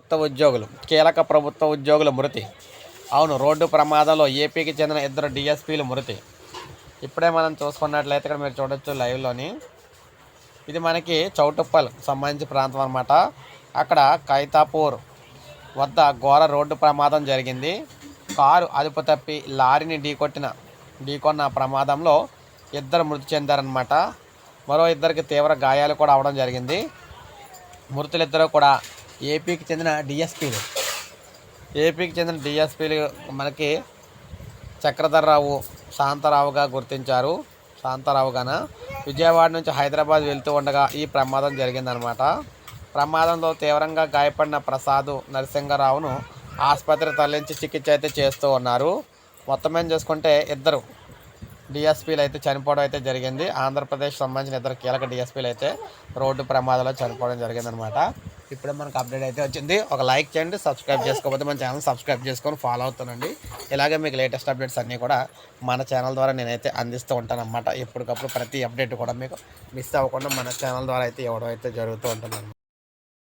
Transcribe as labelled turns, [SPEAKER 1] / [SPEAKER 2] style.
[SPEAKER 1] ప్రభుత్వ ఉద్యోగులు కీలక ప్రభుత్వ ఉద్యోగుల మృతి. అవును రోడ్డు ప్రమాదంలో ఏపీకి చెందిన ఇద్దరు డిఎస్పీలు మృతి. ఇప్పుడే మనం చూసుకున్నట్లయితే ఇక్కడ మీరు చూడొచ్చు లైవ్లోని. ఇది మనకి చౌటుప్పల్ సంబంధించి ప్రాంతం అనమాట అక్కడ కైతాపూర్ వద్ద ఘోర రోడ్డు ప్రమాదం జరిగింది. కారు అదుపు తప్పి లారీని ఢీకొట్టిన ఢీకొన్న ప్రమాదంలో ఇద్దరు మృతి చెందారనమాట మరో ఇద్దరికి తీవ్ర గాయాలు కూడా అవడం జరిగింది. మృతులిద్దరూ కూడా ఏపీకి చెందిన డిఎస్పీలు. ఏపీకి చెందిన డిఎస్పీలు మనకి చక్రధర్రావు శాంతరావుగా గుర్తించారు. శాంతారావుగాన? విజయవాడ నుంచి హైదరాబాద్ వెళ్తూ ఉండగా ఈ ప్రమాదం జరిగిందనమాట ప్రమాదంలో తీవ్రంగా గాయపడిన ప్రసాద్ నరసింగరావును ఆసుపత్రి తరలించి చికిత్స అయితే చేస్తూ ఉన్నారు. మొత్తం ఏం చూసుకుంటే ఇద్దరు డిఎస్పీలు అయితే చనిపోవడం అయితే జరిగింది. ఆంధ్రప్రదేశ్ సంబంధించిన ఇద్దరు కీలక డిఎస్పీలు అయితే రోడ్డు ప్రమాదంలో చనిపోవడం జరిగిందనమాట ఇప్పుడే మనకు అప్డేట్ అయితే వచ్చింది. ఒక లైక్ చేయండి సబ్స్క్రైబ్ చేసుకోకపోతే మన ఛానల్ సబ్స్క్రైబ్ చేసుకొని ఫాలో అవుతానండి ఇలాగే మీకు లేటెస్ట్ అప్డేట్స్ అన్నీ కూడా మన ఛానల్ ద్వారా నేనైతే అందిస్తూ ఉంటానమాట ఎప్పటికప్పుడు ప్రతి అప్డేట్ కూడా మీకు మిస్ అవ్వకుండా మన ఛానల్ ద్వారా అయితే ఇవ్వడం అయితే జరుగుతూ ఉంటుంది